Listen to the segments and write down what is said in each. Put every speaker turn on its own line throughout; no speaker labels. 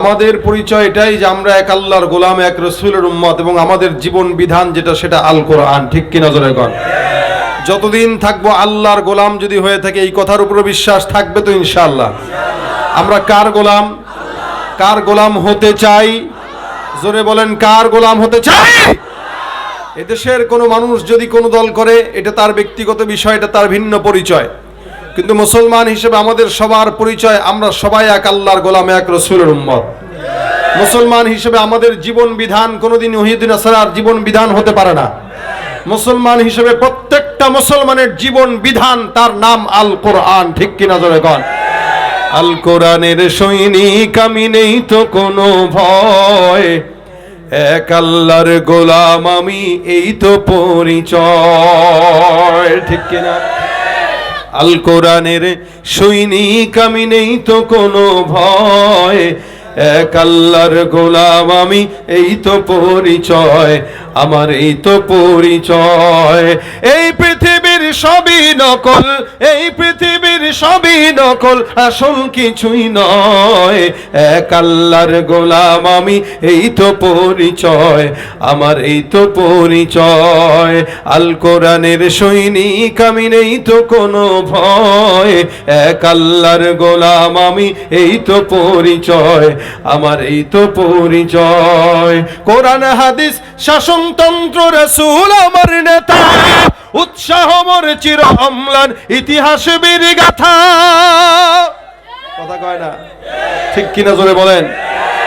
আমাদের পরিচয় এটাই যে আমরা এক আল্লাহর গোলাম, এক রসুলের উম্মত এবং আমাদের জীবন বিধান যেটা সেটা আল কোরআন ঠিক কি নজরে কর যতদিন থাকব আল্লাহর গোলাম যদি হয়ে থাকে, এই কথার উপরে বিশ্বাস থাকবে তো ইনশাআল্লাহ। আমরা কার গোলাম? কার গোলাম হতে চাই? জোরে বলেন, কার গোলাম হতে চাই? এদেশের কোনো মানুষ যদি কোনো দল করে, এটা তার ব্যক্তিগত বিষয়, এটা তার ভিন্ন পরিচয়। কিন্তু মুসলমান হিসেবে আমাদের সবার পরিচয়, আমরা সবাই এক আল্লাহর গোলাম, এক রসুলের উম্মত। মুসলমান হিসেবে আমাদের জীবন বিধান কোনোদিন ওহিদিন আসার জীবন বিধান হতে পারে না। মুসলমান হিসেবে প্রত্যেকটা মুসলমানের জীবন বিধান তার নাম আল কোরআন, ঠিক কিনা জোরে কন? আল কোরআনের সৈনিক আমি নেই তো কোনো ভয়। এক আল্লাহর গোলাম আমি, এই তো পরিচয়, ঠিক কিনা? আল কোরআনের সৈনিক, আমি নেই তো কোনো ভয়। এক আল্লাহর গোলাম, আমি এই তো পরিচয়, আমার এই তো পরিচয়। এই পৃথিবীর সবই নকল, এই পৃথিবীর সবই নকল আসল কিছুই নয়। এক আল্লাহর গোলাম আমি, এই তো পরিচয়, আমার এই তো পরিচয়। আল কোরআনের সৈনিক আমি নেই তো কোনো ভয়। এক আল্লাহর গোলাম আমি, এই তো পরিচয়, আমার এই তো পরিচয়। কোরআন, হাদিস, শাসনতন্ত্র, রসুল আমার নেতা। উৎসাহ মোর চির অম্লান, ইতিহাস বীর গাথা। কথা কয় না? ঠিক কিনা জোরে বলেন?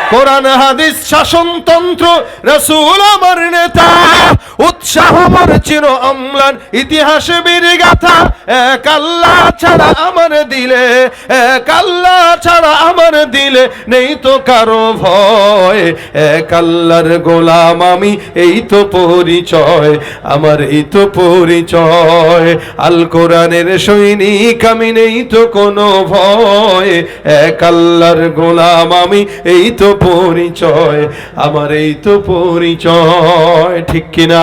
কোরআন, হাদিস, শাসনতন্ত্র, রসুল আমার নেতা। উৎসাহ আমার চির অম্লান, ইতিহাস বীর গাথা। এক আল্লাহ ছাড়া আমার দিলে, এক আল্লাহ ছাড়া আমার দিলে নেই তো কারও ভয়। এক আল্লাহর গোলাম আমি, এই তো পরিচয়, আমার এই তো পরিচয়। আল কোরআনের সৈনিক আমি, নেই তো কোনো ভয়। এক আল্লাহর গোলাম আমি, এই তো পরিচয়, আমার এই তো পরিচয়। ঠিক কিনা?